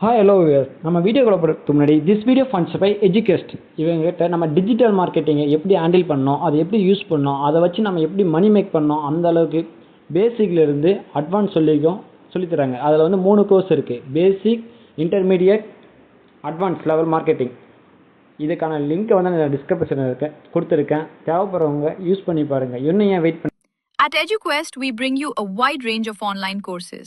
Hi hello viewers நம்ம வீடியோக்குள்ள போகிறதுக்கு முன்னாடி this video funds by Educast இவங்ககிட்ட நம்ம டிஜிட்டல் மார்க்கெட்டிங்கை எப்படி ஹேண்டில் பண்ணோம் அதை எப்படி யூஸ் பண்ணோம் அதை வச்சு நம்ம எப்படி மணி மேக் பண்ணோம் அந்த அளவுக்கு பேசிக்லேருந்து அட்வான்ஸ் சொல்லிக்கும் சொல்லித்தராங்க அதில் வந்து மூணு கோர்ஸ் இருக்குது basic intermediate advance level marketing இதுக்கான லிங்க்கை வந்து நான் டிஸ்கிரிப்ஷனில் இருக்கேன் கொடுத்துருக்கேன். தேவைப்படுறவங்க யூஸ் பண்ணி பாருங்கள் இன்னும் ஏன் வெயிட் பண்ணி At EduQuest, we bring you a wide range of online courses,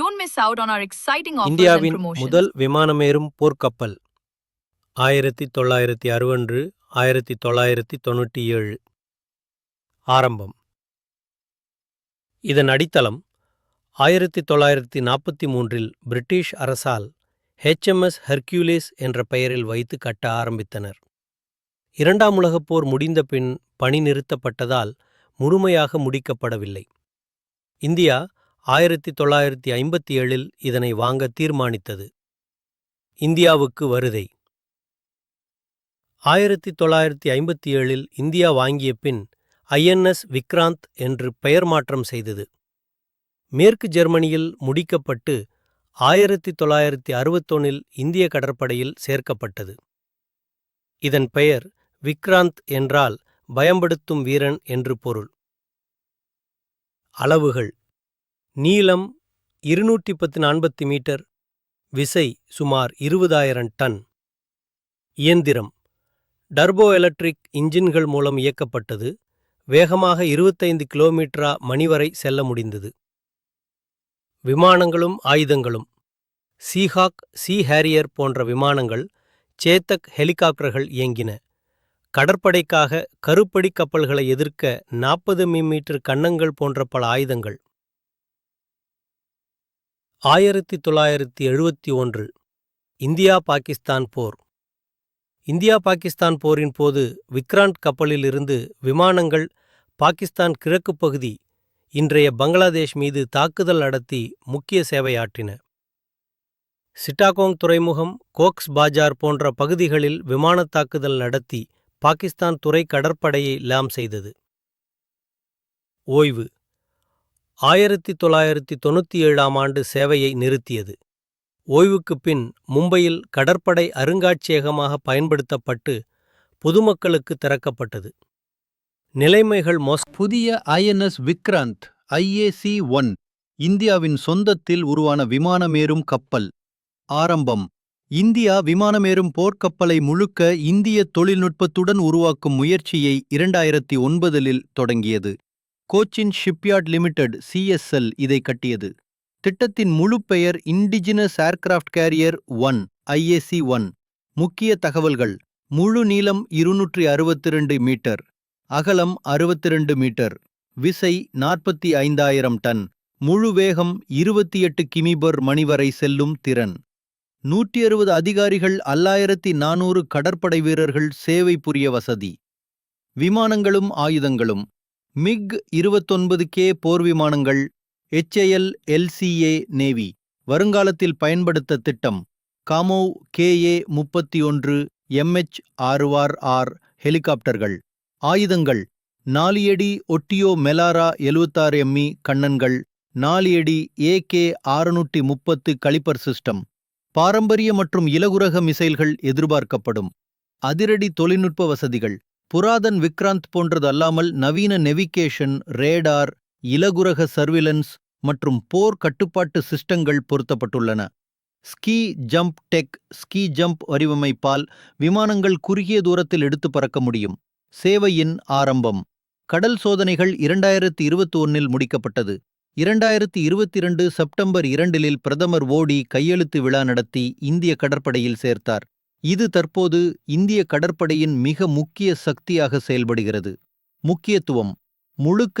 don't miss out on our exciting offers and இந்தியாவின். முதல் விமானமேறும் போர்க்கப்பல் ஆயிரத்தி தொள்ளாயிரத்தி அறுபன்று ஆயிரத்தி தொள்ளாயிரத்தி தொண்ணூற்றி ஏழு. ஆரம்பம். இதன் அடித்தளம் ஆயிரத்தி தொள்ளாயிரத்தி நாற்பத்தி மூன்றில் பிரிட்டிஷ் அரசால் ஹெச்எம்எஸ் ஹெர்க்யூலிஸ் என்ற பெயரில் வைத்து கட்ட ஆரம்பித்தனர். இரண்டாம் உலகப் போர் முடிந்த பின் பணி நிறுத்தப்பட்டதால் முழுமையாக முடிக்கப்படவில்லை. இந்தியா ஆயிரத்தி தொள்ளாயிரத்தி ஐம்பத்தி ஏழில் இதனை வாங்க தீர்மானித்தது. இந்தியாவுக்கு வருதை ஆயிரத்தி தொள்ளாயிரத்தி ஐம்பத்தி ஏழில் இந்தியா வாங்கிய பின் ஐஎன்எஸ் விக்ராந்த் என்று பெயர் மாற்றம் செய்தது. மேற்கு ஜெர்மனியில் முடிக்கப்பட்டு ஆயிரத்தி தொள்ளாயிரத்தி அறுபத்தொன்னில் இந்திய கடற்படையில் சேர்க்கப்பட்டது. இதன் பெயர் விக்ராந்த் என்றால் பயம்படுத்தும் வீரன் என்று பொருள். அளவுகள். நீளம் இருநூற்றி பத்து நாற்பத்தி மீட்டர் விசை சுமார் இருபதாயிரம் டன். இயந்திரம் டர்போ எலக்ட்ரிக் இன்ஜின்கள் மூலம் இயக்கப்பட்டது வேகமாக இருபத்தைந்து கிலோமீட்டரா மணி வரை செல்ல முடிந்தது. விமானங்களும் ஆயுதங்களும் சீஹாக் சீ ஹேரியர் போன்ற விமானங்கள் சேத்தக் ஹெலிகாப்டர்கள் இயங்கின. கடற்படைக்காக கருப்படி கப்பல்களை எதிர்க்க நாற்பது மீட்டர் கன்னங்கள் போன்ற பல ஆயுதங்கள். ஆயிரத்தி தொள்ளாயிரத்தி எழுபத்தி ஒன்று. இந்தியா பாகிஸ்தான் போர். இந்தியா பாகிஸ்தான் போரின் போது விக்ராந்த் கப்பலில் இருந்து விமானங்கள் பாகிஸ்தான் கிழக்குப் பகுதி இன்றைய பங்களாதேஷ் மீது தாக்குதல் நடத்தி முக்கிய சேவையாற்றின. சிட்டாகோங் துறைமுகம் கோக்ஸ் பாஜார் போன்ற பகுதிகளில் விமானத் தாக்குதல் நடத்தி பாகிஸ்தான் துறை கடற்படையை லாம் செய்தது. ஓய்வு. ஆயிரத்தி தொள்ளாயிரத்தி தொண்ணூற்றி ஏழாம் ஆண்டு சேவையை நிறுத்தியது. ஓய்வுக்குப் பின் மும்பையில் கடற்படை அருங்காட்சியகமாக பயன்படுத்தப்பட்டு பொதுமக்களுக்கு திறக்கப்பட்டது. நிலைமைகள் மோஸ் புதிய ஐஎன்எஸ் விக்ராந்த் ஐஏசி ஒன் இந்தியாவின் சொந்தத்தில் உருவான விமானமேறும் கப்பல். ஆரம்பம். இந்தியா விமானமேறும் போர்க்கப்பலை முழுக்க இந்திய தொழில்நுட்பத்துடன் உருவாக்கும் முயற்சியை இரண்டாயிரத்தி ஒன்பதில் தொடங்கியது. கோச்சின் ஷிப்யார்ட் லிமிடெட் சிஎஸ்எல் இதை கட்டியது. திட்டத்தின் முழு பெயர் indigenous aircraft carrier one IAC one. முக்கிய தகவல்கள் முழு நீளம் இருநூற்றி அறுபத்தி மீட்டர் அகலம் அறுபத்தி ரெண்டு மீட்டர் விசை நாற்பத்தி ஐந்தாயிரம் டன் முழு வேகம் இருபத்தி எட்டு கிமிபர் மணி வரை செல்லும் திறன். நூற்றி அறுபது அதிகாரிகள் அல்லாயிரத்தி நானூறு கடற்படை வீரர்கள் சேவை புரிய வசதி. விமானங்களும் ஆயுதங்களும். மிக் இருபத்தொன்பது கே போர் விமானங்கள் எச்ஏஎல் எல்சிஏ நேவி. வருங்காலத்தில் பயன்படுத்த திட்டம் காமோவ் கேஏ முப்பத்தி ஒன்று எம்எச் ஆர்ஆர் ஆர் ஹெலிகாப்டர்கள். ஆயுதங்கள் நாலியடி ஒட்டியோ மெலாரா எழுவத்தாறு எம்மி கண்ணன்கள் நாலியடி ஏகே ஆறுநூற்றி முப்பத்து கலிப்பர் சிஸ்டம். பாரம்பரிய மற்றும் இலகுரக மிசைல்கள் எதிர்பார்க்கப்படும். அதிரடி தொழில்நுட்ப வசதிகள். புராதன் விக்ராந்த் போன்றது அல்லாமல் நவீன நெவிகேஷன் ரேடார் இலகுரக சர்விலன்ஸ் மற்றும் போர் கட்டுப்பாட்டு சிஸ்டங்கள் பொருத்தப்பட்டுள்ளன. Ski jump deck ski jump வடிவமைப்பால் விமானங்கள் குறுகிய தூரத்தில் எடுத்து பறக்க முடியும். சேவையின் ஆரம்பம். கடல் சோதனைகள் இரண்டாயிரத்தி இருபத்தி ஒன்னில் முடிக்கப்பட்டது. இரண்டாயிரத்தி இருபத்தி இரண்டு செப்டம்பர் இரண்டிலில் பிரதமர் ஓடி கையெழுத்து விழா நடத்தி இந்திய கடற்படையில் சேர்த்தார். இது தற்போது இந்திய கடற்படையின் மிக முக்கிய சக்தியாக செயல்படுகிறது. முக்கியத்துவம் முழுக்க